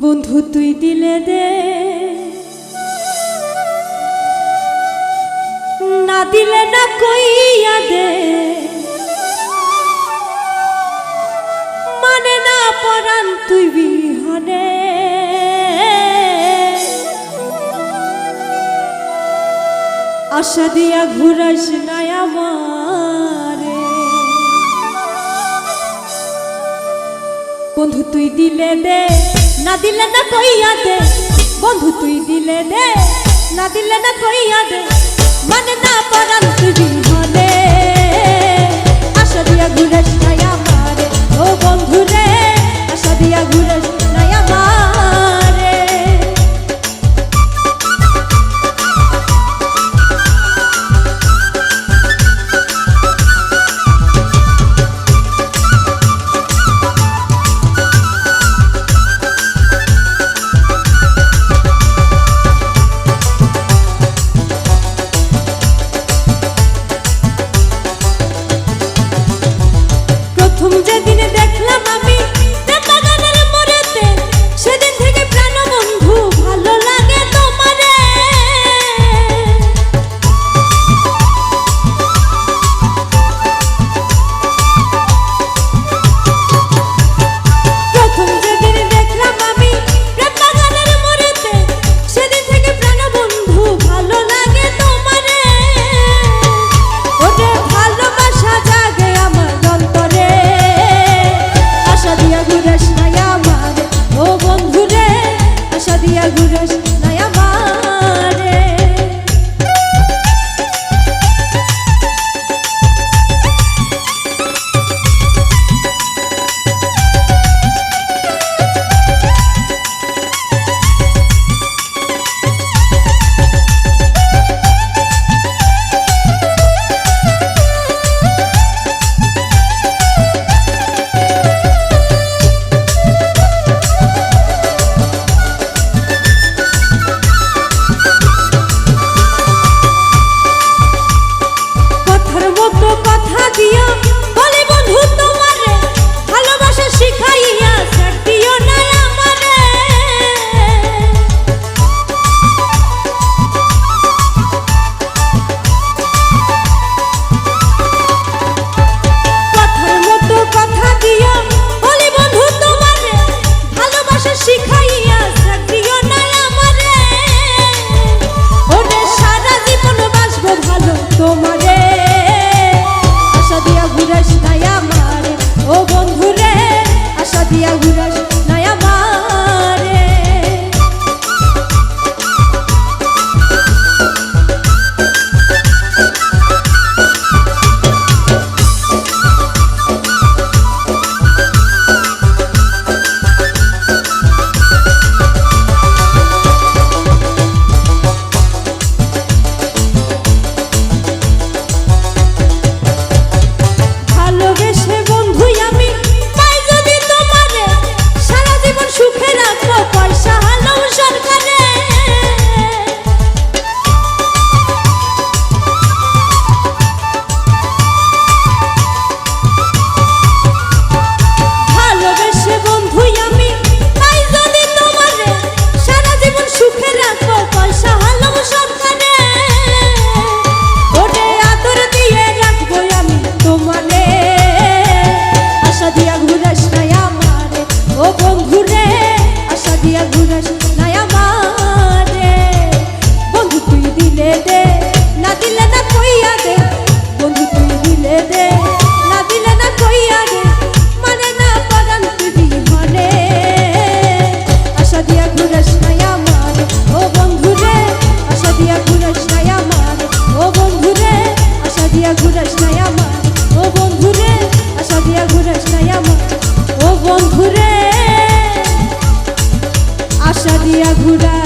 বন্ধু, তুই দিলে দে। না দিলে না কইয়া দে। মানে না পরান তুই বিহানে। আশা দিয়া ঘুরাইস নাই আমারে। বন্ধু তুই দিলে দে, না দিলে না কইয়া দে। বন্ধু তুই দিলে দে, না দিলে না কইয়া দে। মানে না পারান তুই বিহনে দিলে দে, না দিলে না কইয়া দে, বন্ধু তুই দিলে দে, না দিলে না কইয়া দে মানে না পরাণ তুই মনে। আশা দিয়া ঘুরেস নাই আমার, ও বন্ধু রে, আশা দিয়া ঘুরেস নাই আমার, ও বন্ধু রে, আশা দিয়া ঘুরেস নাই আমার, ও বন্ধু রে, আশা দিয়া ঘুরেস নাই আমার, ও বন্ধু রে। আশা দিয়া ঘুরা